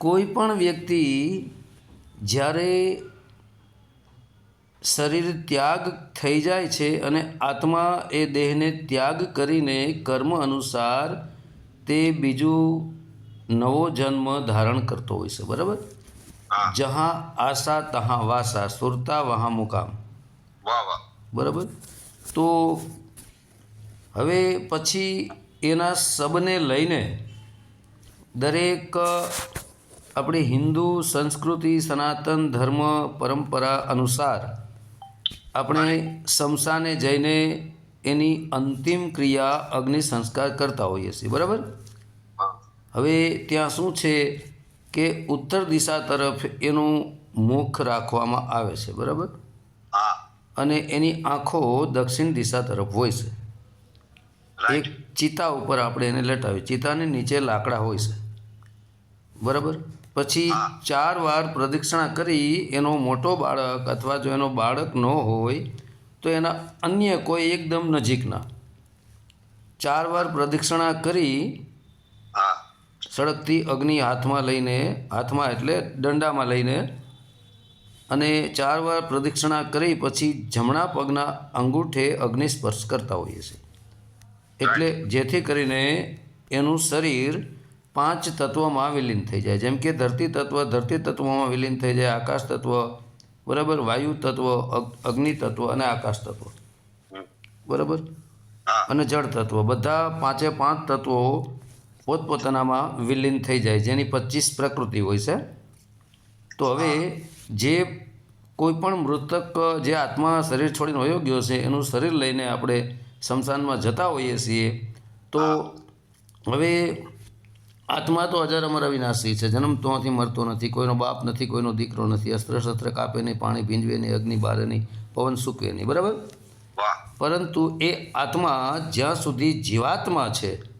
કોઈ પણ વ્યક્તિ જ્યારે શરીર ત્યાગ થઈ જાય છે અને આત્મા એ દેહને ત્યાગ કરીને કર્મ અનુસાર તે બીજું નવો જન્મ ધારણ કરતો હોય છે બરાબર? જહાં આશા તહાં વાસા સુરતા વહાં મુકામ. બરાબર? તો હવે પછી એના સબને લઈને દરેક આપણી હિન્દુ સંસ્કૃતિ સનાતન ધર્મ પરંપરા અનુસાર આપણે શમશાને જઈને એની અંતિમ ક્રિયા અગ્નિ સંસ્કાર કરતા હોઈએ છીએ. બરાબર? હવે ત્યાં શું છે કે ઉત્તર દિશા તરફ એનું મુખ રાખવામાં આવે છે. બરાબર? અને એની આંખો દક્ષિણ દિશા તરફ હોય છે. એક ચિતા ઉપર આપણે એને લટાવી ચિતાની નીચે લાકડા હોય છે. બરાબર? પછી ચાર વાર પ્રદક્ષિણા કરી એનો મોટો બાળક અથવા જો એનો બાળક ન હોય તો એના અન્ય કોઈ એકદમ નજીકના. ચાર વાર પ્રદક્ષિણા કરી સળગતી અગ્નિ હાથમાં લઈને હાથમાં એટલે દંડામાં લઈને અને ચાર વાર પ્રદક્ષિણા કરી પછી જમણા પગના અંગૂઠે અગ્નિ સ્પર્શ કરતા હોઈએ છીએ. એટલે જેથી કરીને એનું શરીર પાંચ તત્વમાં વિલીન થઈ જાય. જેમ કે ધરતી તત્વ ધરતી તત્વમાં વિલીન થઈ જાય આકાશ તત્વ બરાબર? વાયુ તત્વ અગ- અગ્નિ તત્વ અને આકાશ તત્વ. બરાબર? અને જળ તત્વ. બધા પાંચે પાંચ તત્વો પોતપોતાનામાં વિલીન થઈ જાય. જેની પચીસ પ્રકૃતિ હોય છે. તો હવે જે કોઈ પણ મૃતક જે આત્મા શરીર છોડીને વયો ગયો છે એનું શરીર લઈને આપણે સ્મશાનમાં જતા હોઈએ છીએ તો હવે આત્મા તો અજર અમર અવિનાશી છે. જન્મ તોથી મરતો નથી. કોઈનો બાપ નથી કોઈનો દીકરો નથી. અસ્ત્ર શસ્ત્ર કાપે નહીં પાણી ભીંજવે નહીં અગ્નિ બારે નહીં પવન સૂકવે નહીં. બરાબર? પરંતુ એ આત્મા જ્યાં સુધી જીવાત્મા છે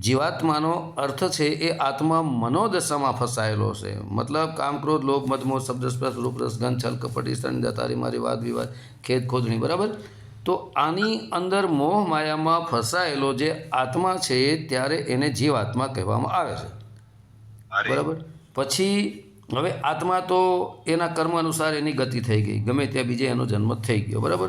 જીવાત્માનો અર્થ છે એ આત્મા મનોદશામાં ફસાયેલો છે. મતલબ કામક્રોધ લોભ મધમો શબ્દ સ્પર્શ રૂપરસ ગંધ છલ કપટી સ્તન તારી મારી વાદ વિવાદ ખેદ ખોદણી. બરાબર? તો આની અંદર મોહ માયામાં ફસાયેલો જે આત્મા છે ત્યારે એને જીવાત્મા કહેવામાં આવે છે. બરાબર? પછી હવે આત્મા તો એના કર્મ અનુસાર એની ગતિ થઈ ગઈ. ગમે ત્યાં બીજે એનો જન્મ થઈ ગયો. બરાબર?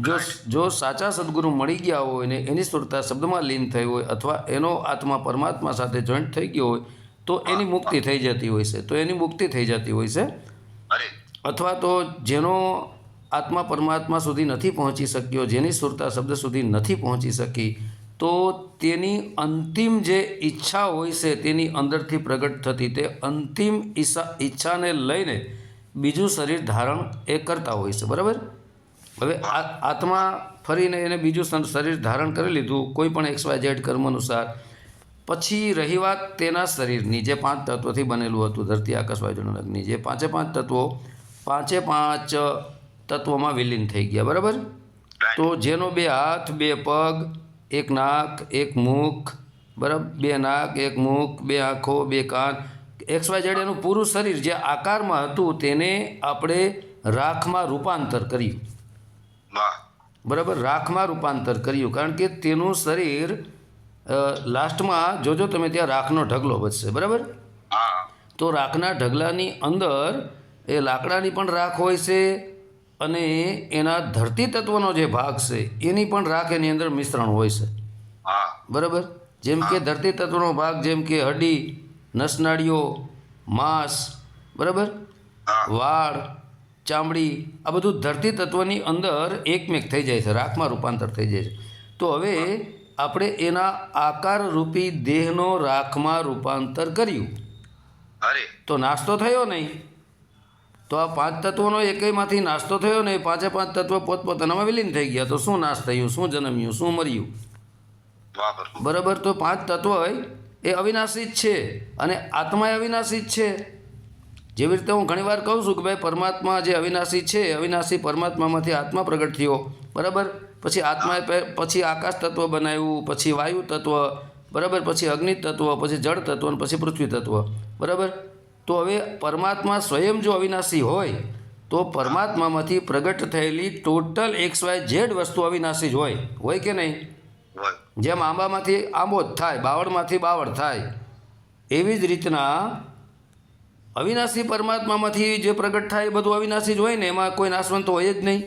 જો જો સાચા સદગુરુ મળી ગયા હોય ને એની સુરતા શબ્દમાં લીન થઈ હોય અથવા એનો આત્મા પરમાત્મા સાથે જોઈન્ટ થઈ ગયો હોય તો એની મુક્તિ થઈ જતી હોય છે. તો એની મુક્તિ થઈ જતી હોય છે. અથવા તો જેનો આત્મા પરમાત્મા સુધી નથી પહોંચી શક્યો, જેની સુરતા શબ્દ સુધી નથી પહોંચી શકી, તો તેની અંતિમ જે ઈચ્છા હોય છે, તેની અંદરથી પ્રગટ થતી, તે અંતિમ ઈચ્છા ઈચ્છાને લઈને બીજું શરીર ધારણ એ કરતા હોય છે, બરાબર? હવે આત્મા ફરીને એને બીજું શરીર ધારણ કરી લીધું, કોઈ પણ એક્સ, વાય, ઝેડ કર્મ અનુસાર, પછી રહી વાત તેના શરીરની, જે પાંચ તત્વોથી બનેલું હતું, ધરતી, આકાશ વાયુ અગ્નિ જે પાંચે પાંચ તત્વો, પાંચે પાંચ તત્વોમાં વિલીન થઈ ગયા બરાબર? તો જેનો બે હાથ બે પગ એક નાક એક મુખ બરાબર? બે નાક એક મુખ બે આંખો બે કાન. એક્સ વાય ઝેડ એનું પૂરું શરીર જે આકારમાં હતું તેને આપણે રાખમાં રૂપાંતર કર્યું. બરાબર? રાખમાં રૂપાંતર કર્યું. કારણ કે તેનું શરીર લાસ્ટમાં જોજો તમે ત્યાં રાખનો ઢગલો બચશે બરાબર? હા. તો રાખના ઢગલાની અંદર એ લાકડાની પણ રાખ હોય છે અને એના ધરતી તત્વનો જે ભાગ છે એની પણ રાખ એની અંદર મિશ્રણ હોય છે. બરાબર? જેમ કે ધરતી તત્વનો ભાગ જેમ કે હડી નસનાળીઓ માંસ બરાબર? વાળ ચામડી આ બધું ધરતી તત્વની અંદર એકમેક થઈ જાય છે રાખમાં રૂપાંતર થઈ જાય છે. તો હવે આપણે એના આકાર રૂપી દેહનો રાખમાં રૂપાંતર કર્યું. તો નાસ્તો થયો નહીં? તો આ પાંચ તત્વોનો એકયમાંથી નાસ્તો થયો નહીં પાંચે પાંચ તત્વો પોતપોતાનામાં વિલીન થઈ ગયા. તો શું નાશ થયું? શું જન્મ્યું? શું મર્યું? બરાબર. તો પાંચ તત્વ એ અવિનાશી જ છે અને આત્મા એ અવિનાશી જ છે. જેવી રીતે હું ઘણીવાર કહું છું કે ભાઈ પરમાત્મા જે અવિનાશી છે અવિનાશી પરમાત્મામાંથી આત્મા પ્રગટ થયો. બરાબર? પછી આત્માએ પછી આકાશ તત્વ બનાવ્યું પછી વાયુ તત્વ બરાબર? પછી અગ્નિ તત્વ પછી જળ તત્વ અને પછી પૃથ્વી તત્વ. બરાબર? તો હવે પરમાત્મા સ્વયં જો અવિનાશી હોય તો પરમાત્મામાંથી પ્રગટ થયેલી ટોટલ એક્સ વાય ઝેડ વસ્તુ અવિનાશી જ હોય. હોય કે નહીં? જેમ આંબામાંથી આંબો જ થાય બાવળમાંથી બાવળ થાય એવી જ રીતના અવિનાશી પરમાત્મામાંથી જે પ્રગટ થાય એ બધું અવિનાશી જ હોય ને એમાં કોઈ નાશવંત હોય જ નહીં.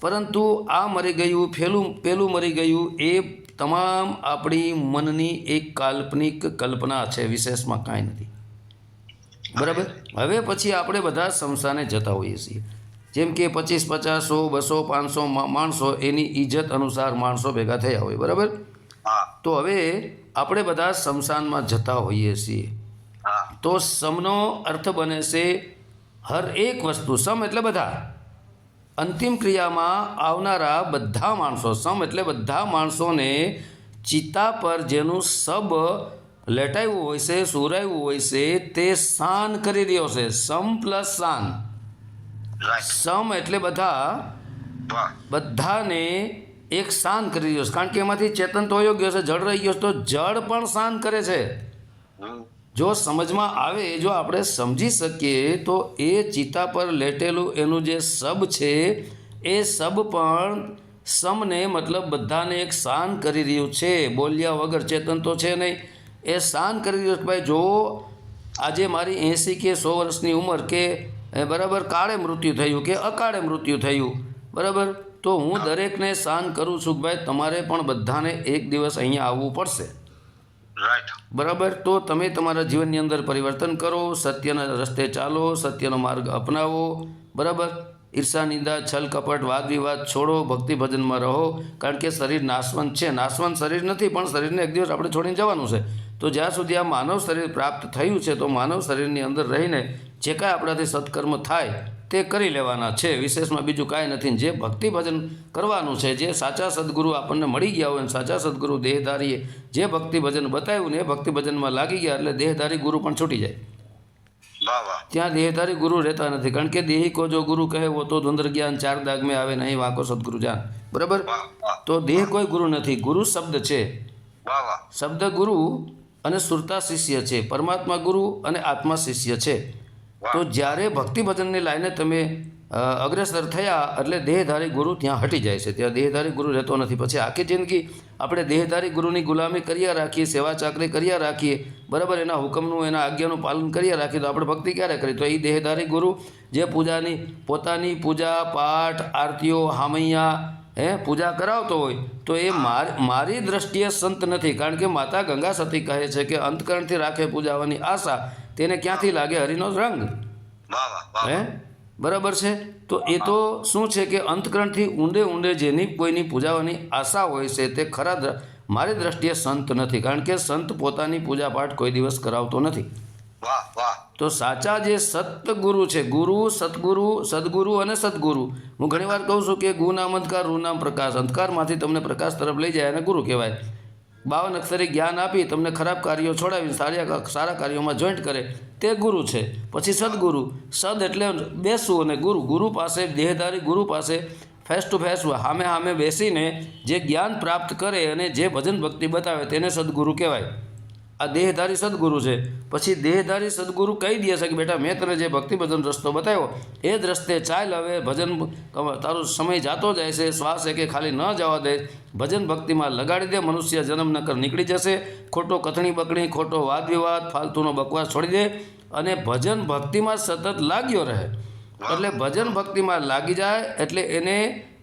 પરંતુ આ મરી ગયું પેલું પેલું મરી ગયું એ તમામ આપણી મનની એક કાલ્પનિક કલ્પના છે વિશેષમાં કાંઈ નથી. બરાબર? હવે પછી આપણે બધા શમશાને જતા હોઈએ છીએ. જેમ કે પચીસ પચાસ સો બસો પાંચસો માણસો એની ઇજ્જત અનુસાર માણસો ભેગા થયા હોય બરાબર? તો હવે આપણે બધા શમશાનમાં જતા હોઈએ છીએ. તો સમનો અર્થ બને છે હર એક વસ્તુ સમ એટલે બધા. અંતિમ ક્રિયામાં આવનારા બધા માણસો સમ એટલે બધા માણસોને ચિત્તા પર જેનું સબ લેટાયું હોય છે સુરાયું હોય છે તે શાન કરી રહ્યો છે. સમ પ્લસ શાન સમ એટલે બધા બધાને એક શાન કરી રહ્યો છે. કારણ કે એમાંથી ચેતન તો યોગ્ય છે જળ રહી ગયો છે તો જળ પણ શાન કરે છે. જો સમજમાં આવે જો આપણે સમજી શકીએ તો એ ચિતા પર લેટેલું એનું જે સબ છે એ સબ પણ સમને મતલબ બધાને એક શાન કરી રહ્યું છે. બોલ્યા વગર ચેતન તો છે નહીં. એ શાન કરી રહ્યું ભાઈ જો આજે મારી એંસી કે સો વર્ષની ઉંમર કે બરાબર કાળે મૃત્યુ થયું કે અકાળે મૃત્યુ થયું બરાબર? તો હું દરેકને શાન કરું છું કે ભાઈ તમારે પણ બધાને એક દિવસ અહીંયા આવવું પડશે. બરાબર? તો તમે તમારા જીવનની અંદર પરિવર્તન કરો સત્યના રસ્તે ચાલો સત્યનો માર્ગ અપનાવો બરાબર? ઈર્ષા નિંદા છલ કપટ વાદ વિવાદ છોડો ભક્તિ ભજનમાં રહો કારણ કે શરીર નાશવંત છે. નાશવંત શરીર નથી પણ શરીરને એક દિવસ આપણે છોડીને જવાનું છે. તો જ્યાં સુધી આ માનવ શરીર પ્રાપ્ત થયું છે તો માનવ શરીરની અંદર રહીને જે કાંઈ આપણાથી સત્કર્મ થાય તે કરી લેવાના છે. વિશેષમાં બીજું કાંઈ નથી. જે ભક્તિ ભજન કરવાનું છે જે સાચા સદગુરુ આપણને મળી ગયા હોય સાચા સદગુરુ દેહધારીએ જે ભક્તિ ભજન બતાવ્યું ને એ ભક્તિ ભજનમાં લાગી ગયા એટલે દેહધારી ગુરુ પણ છૂટી જાય. ત્યાં દેહધારી ગુરુ રહેતા નથી. કારણ કે દેહી કો જો ગુરુ કહે વો તો ધુંધર જ્ઞાન ચાર દાગ મેં આવે નહીં વાંકો સદગુરુ જાન. બરાબર? તો દેહ કોઈ ગુરુ નથી. ગુરુ શબ્દ છે. શબ્દ ગુરુ અને સુરતા શિષ્ય છે પરમાત્મા ગુરુ અને આત્મા શિષ્ય છે. તો જ્યારે ભક્તિ ભજનની લાઈને તમે અગ્રેસર થયા એટલે દેહધારી ગુરુ ત્યાં હટી જાય છે. ત્યાં દેહધારી ગુરુ રહેતો નથી. પછી આખી જિંદગી આપણે દેહધારી ગુરુની ગુલામી કર્યા રાખીએ સેવા ચાકરી કર્યા રાખીએ બરાબર એના હુકમનું એના આજ્ઞાનું પાલન કર્યા રાખીએ તો આપણે ભક્તિ ક્યારે કરી તો એ દેહધારી ગુરુ જે પૂજાની પોતાની પૂજા પાઠ આરતીઓ હામૈયા હે પૂજા કરાવતો હોય તો એ મારી દ્રષ્ટિએ સંત નથી. કારણ કે માતા ગંગા સતી કહે છે કે અંતકરણથી રાખે પૂજાવાની આશા તેને ક્યાંથી લાગે? હરિનો રંગ. હે? બરાબર છે? તો એ તો શું છે કે અંતકરણથી ઊંડે ઊંડે જેની કોઈની પૂજાવાની આશા હોય છે તે ખરા મારી દ્રષ્ટિએ સંત નથી. કારણ કે સંત પોતાની પૂજાપાઠ કોઈ દિવસ કરાવતો નથી. તો સાચા જે સતગુરુ છે, ગુરુ, સદગુરુ સદગુરુ અને સદગુરુ. હું ઘણીવાર કહું છું કે ગુનામ અંધકાર રૂ પ્રકાશ. અંધકારમાંથી તમને પ્રકાશ તરફ લઈ જાય અને ગુરુ કહેવાય. બાવન અક્ષરે જ્ઞાન આપી તમને ખરાબ કાર્યો છોડાવી સારા સારા કાર્યોમાં જોઈન્ટ કરે. તે ગુરુ છે. પછી સદગુરુ. સદ એટલે બેસવું અને ગુરુ. ગુરુ પાસે, દેહધારી ગુરુ પાસે ફેસ ટુ ફેસ સામે સામે બેસીને જે જ્ઞાન પ્રાપ્ત કરે અને જે ભજન ભક્તિ બતાવે તેને સદગુરુ કહેવાય. આ દેહધારી સદગુરુ છે. પછી દેહધારી સદગુરુ કહી દે છે કે, બેટા, મેં તને જે ભક્તિ ભજન રસ્તો બતાવ્યો, એ જ રસ્તે ચાલ, હવે ભજન તારો સમય જાતો જાય છે, શ્વાસ કે ખાલી ન જવા દે, ભજન ભક્તિમાં લગાડી દે, મનુષ્ય જન્મ નકર નીકળી જશે, ખોટો કથણી બકણી, ખોટો વાદ વિવાદ ફાલતુનો બકવાસ છોડી દે, અને ભજન ભક્તિમાં સતત લાગ્યો રહે. એટલે ભજન ભક્તિમાં લાગી જાય, એટલે એને,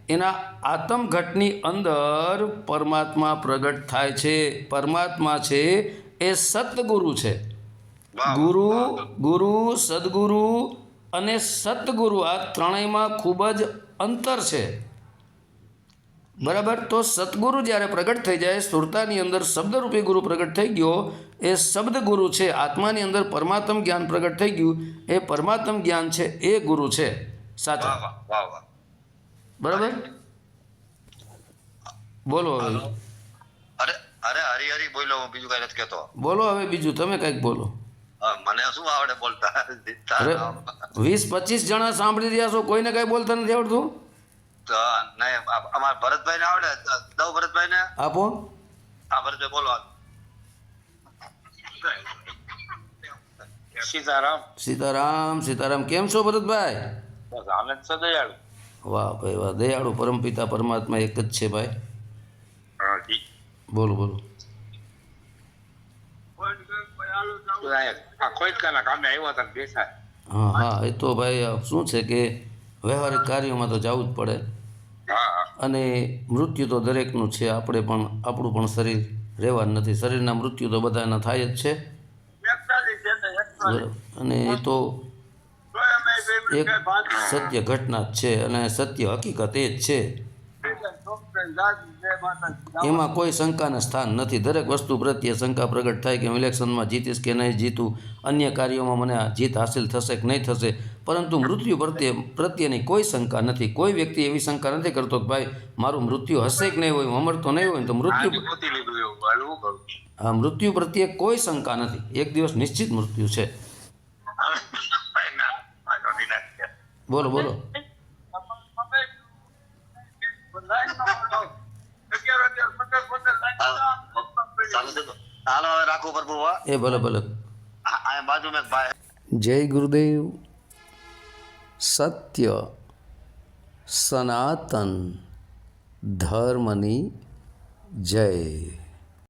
એના આત્મઘટની અંદર પરમાત્મા પ્રગટ થાય છે. પરમાત્મા છે એ સતગુરુ છે. ગુરુ ગુરુ સદગુરુ અને સતગુરુ આ ત્રણેયમાં ખૂબ જ અંતર છે. બરાબર? તો સતગુરુ જ્યારે પ્રગટ થઈ જાય સુરતાની અંદર શબ્દરૂપી ગુરુ પ્રગટ થઈ ગયો એ શબ્દ ગુરુ છે આત્માની અંદર પરમાત્મ જ્ઞાન પ્રગટ થઈ ગયું એ પરમાત્મ જ્ઞાન છે એ ગુરુ છે. સાચા? બરાબર? બોલો હવે. અરે હરી હરી બોલો હું બીજું કઈ નથી કહેતો. બોલો હવે બીજું તમે કંઈક બોલો. હા, મને શું આવડે બોલતા? વીસ પચીસ જણા સાંભળી રહ્યા છો કોઈને કઈ બોલતા નથી આવડતું? અમારા ભરતભાઈ ને આવડે દઉં ભરતભાઈ ને આપો. હા ભરતભાઈ બોલો સીતારામ. સીતારામ સીતારામ કેમ છો ભરતભાઈ? બસ આનંદ દયાળુ. વાહ ભાઈ વાહ દયાળુ પરમપિતા પરમાત્મા એક જ છે ભાઈ. બોલો બોલો. હા હા એ તો ભાઈ શું છે કે વ્યવહારિક કાર્યોમાં તો જવું જ પડે. અને મૃત્યુ તો દરેકનું છે આપણે પણ આપણું પણ શરીર રહેવાનું નથી. શરીરના મૃત્યુ તો બધાના થાય જ છે. અને એ તો એક સત્ય ઘટના જ છે અને સત્ય હકીકત એ જ છે. એમાં કોઈ શંકાને સ્થાન નથી. દરેક વસ્તુ પ્રત્યે શંકા પ્રગટ થાય કે હું ઇલેક્શનમાં જીતીશ કે નહીં જીતું. અન્ય કાર્યોમાં મને જીત હાસિલ થશે કે નહીં થશે. પરંતુ મૃત્યુ પ્રત્યે પ્રત્યેની કોઈ શંકા નથી. કોઈ વ્યક્તિ એવી શંકા નથી કરતો કે ભાઈ મારું મૃત્યુ હશે કે નહીં હોય હું અમરતો નહીં હોય તો મૃત્યુ હા ગોતી લીધું હું મૃત્યુ પ્રત્યે કોઈ શંકા નથી. એક દિવસ નિશ્ચિત મૃત્યુ છે. બોલો બોલો. હાલો હવે રાખું પ્રભુ હો. એ ભલે ભલે આ આ બાજુમાં એક ભાઈ જય ગુરુદેવ સત્ય સનાતન ધર્મની જય